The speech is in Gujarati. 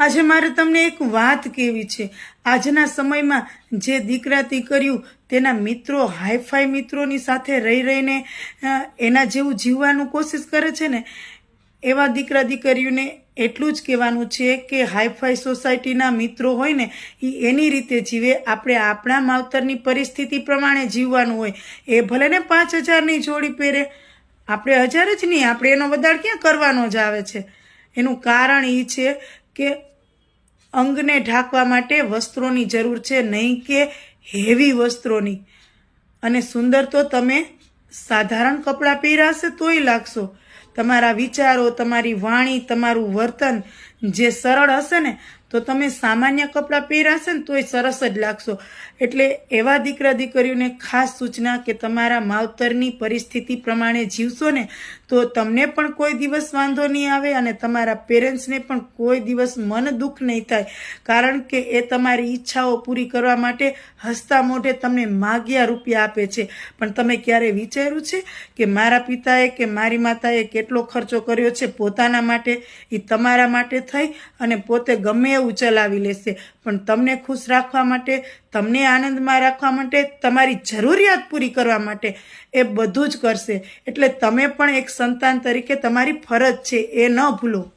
આજે મારે તમને એક વાત કહેવી છે. આજના સમયમાં જે દીકરા દીકરીઓ તેના મિત્રો, હાઈફાઈ મિત્રોની સાથે રહી રહીને એના જેવું જીવવાનું કોશિશ કરે છે ને, એવા દીકરા દીકરીઓને એટલું જ કહેવાનું છે કે હાઈફાઈ સોસાયટીના મિત્રો હોય ને, એ એની રીતે જીવે. આપણે આપણા માવતરની પરિસ્થિતિ પ્રમાણે જીવવાનું હોય. એ ભલે ને પાંચ હજારની જોડી પહેરે. આપણે હજાર જ નહીં, આપણે એનો વધાર ક્યાં કરવાનો જ આવે છે? એનું કારણ એ છે કે અંગને ઢાંકવા માટે વસ્ત્રોની જરૂર છે, નહીં કે હેવી વસ્ત્રોની. અને સુંદર તો તમે સાધારણ કપડાં પહેરાશે તોય લાગશો. તમારા વિચારો, તમારી વાણી, તમારું વર્તન જે સરળ હશે ને, તો તમે સામાન્ય કપડાં પહેરાશે ને, તોય સરસ જ લાગશો. એટલે એવા દીકરા દીકરીઓને ખાસ સૂચના કે તમારા માવતરની પરિસ્થિતિ પ્રમાણે જીવશો ને, તો તમને પણ કોઈ દિવસ વાંધો નહીં આવે અને તમારા પેરેન્ટ્સને પણ કોઈ દિવસ મન દુઃખ નહીં થાય. કારણ કે એ તમારી ઈચ્છાઓ પૂરી કરવા માટે હસતા મોઢે તમને માગ્યા રૂપિયા આપે છે. પણ તમે ક્યારે વિચાર્યું છે કે મારા પિતાએ કે મારી માતાએ કેટલો ખર્ચો કર્યો છે પોતાના માટે એ તમારા માટે થઈ અને પોતે ગમે એવું ચલાવી લેશે. પણ તમને ખુશ રાખવા માટે, તમને આનંદમાં રાખવા માટે, તમારી જરૂરિયાત પૂરી કરવા માટે એ બધું જ કરશે. એટલે તમે પણ એક સંતાન તરીકે તમારી ફરજ છે, એ ન ભૂલો.